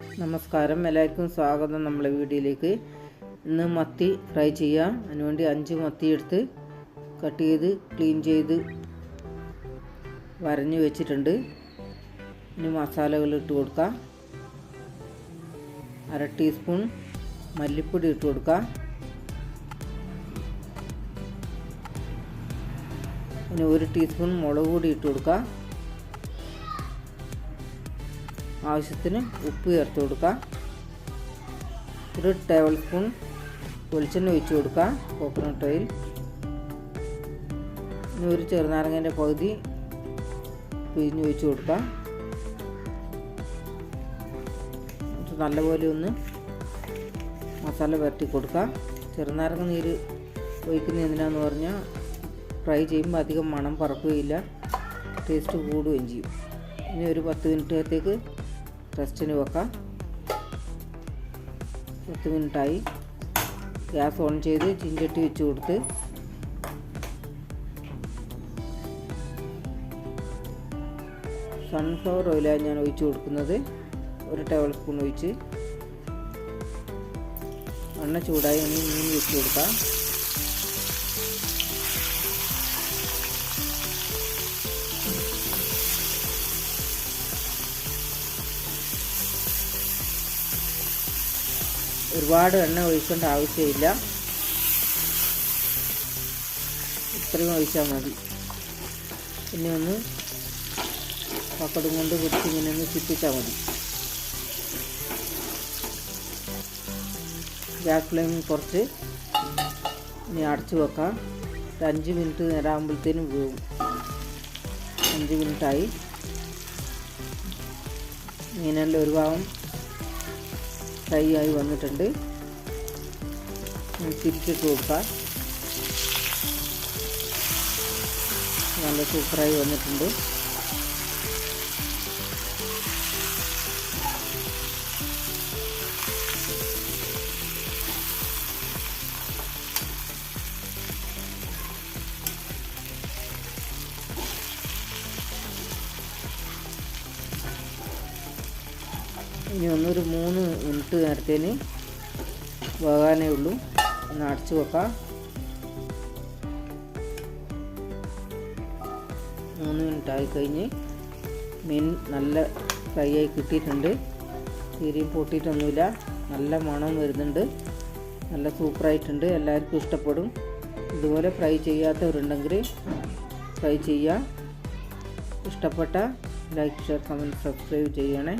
നമസ്കാരം. എല്ലാവർക്കും സ്വാഗതം നമ്മളെ വീഡിയോയിലേക്ക് ഇന്ന് മത്തി ഫ്രൈ ചെയ്യാം. അതിനുവേണ്ടി അഞ്ച് മത്തി എടുത്ത് കട്ട് ചെയ്ത് ക്ലീൻ ചെയ്ത് വരഞ്ഞ് വെച്ചിട്ടുണ്ട്. ഇനി മസാലകൾ ഇട്ട് കൊടുക്കാം. അര ടീസ്പൂൺ മല്ലിപ്പൊടി ഇട്ട് കൊടുക്കാം. ഇനി ഒരു ടീസ്പൂൺ മുളക് പൊടി ഇട്ട് കൊടുക്കാം. ആവശ്യത്തിന് ഉപ്പ് ചേർത്ത് കൊടുക്കുക ഒരു ടേബിൾ സ്പൂൺ വെളിച്ചെണ്ണ ഒഴിച്ച് കൊടുക്കുക കോക്കനട്ട് ഓയിൽ ഇനി ഒരു ചെറുനാരങ്ങേന്റെ പകുതി പിഴിഞ്ഞ് ഒഴിച്ച് കൊടുക്കുക നല്ലപോലെ ഒന്ന് മസാല പുരട്ടി കൊടുക്കുക ചെറുനാരങ്ങ നീര് ഒഴിക്കുന്ന എന്തിനാന്ന് പറഞ്ഞാൽ ഫ്രൈ ചെയ്യുമ്പോൾ അധികം മണം പറക്കുകയില്ല. ടേസ്റ്റ് കൂടുകയും ചെയ്യും. ഇനി ഒരു പത്ത് മിനിറ്റത്തേക്ക് റെസ്റ്റിന് വെക്കാം പത്ത് മിനിറ്റായി ഗ്യാസ് ഓൺ ചെയ്ത് ചിഞ്ചട്ടി വെച്ച് കൊടുത്ത് സൺഫ്ലവർ ഓയിലാണ് ഞാൻ ഒഴിച്ച് കൊടുക്കുന്നത്. ഒരു ടേബിൾ സ്പൂൺ ഒഴിച്ച്. എണ്ണ ചൂടായി ഇനി മീൻ വെച്ച് കൊടുക്കാം. ഒരുപാട് എണ്ണ ഒഴിക്കേണ്ട ആവശ്യമില്ല. ഇത്രയും ഒഴിച്ചാൽ മതി. പിന്നെ ഒന്ന് പക്കടും കൊണ്ട് പിടിച്ച് ഇങ്ങനെ ഒന്ന് ചുറ്റിച്ചാൽ മതി. ഗ്യാസ് ഫ്ലെയിം കുറച്ച് ഇനി അടച്ചു വെക്കാം. ഒരു അഞ്ച് മിനിറ്റ് നേരം ആകുമ്പോഴത്തേനും വീഴും അഞ്ച് മിനിറ്റായി. മീനെല്ലാം ഒരു ഭാഗം ഫ്രൈ ആയി വന്നിട്ടുണ്ട് തിരിച്ചിട്ട് കൊടുക്കാം. നല്ല സൂപ്പറായി വന്നിട്ടുണ്ട്. ഇനി ഒന്നൊരു മൂന്ന് മിനിറ്റ് നേരത്തേന് വേകാനേ ഉള്ളൂ. ഒന്ന് അടച്ചു വെക്കാം. മൂന്ന് മിനിറ്റ് ആയി കഴിഞ്ഞ് മീൻ നല്ല ഫ്രൈ ആയി കിട്ടിയിട്ടുണ്ട്. തീരെയും പൊട്ടിയിട്ടൊന്നുമില്ല. നല്ല മണം വരുന്നുണ്ട്. നല്ല സൂപ്പറായിട്ടുണ്ട് എല്ലാവർക്കും ഇഷ്ടപ്പെടും. ഇതുപോലെ ഫ്രൈ ചെയ്യാത്തവരുണ്ടെങ്കിൽ ഫ്രൈ ചെയ്യുക. ഇഷ്ടപ്പെട്ട ലൈക്ക് ഷെയർ കമന്റ് സബ്സ്ക്രൈബ് ചെയ്യണേ.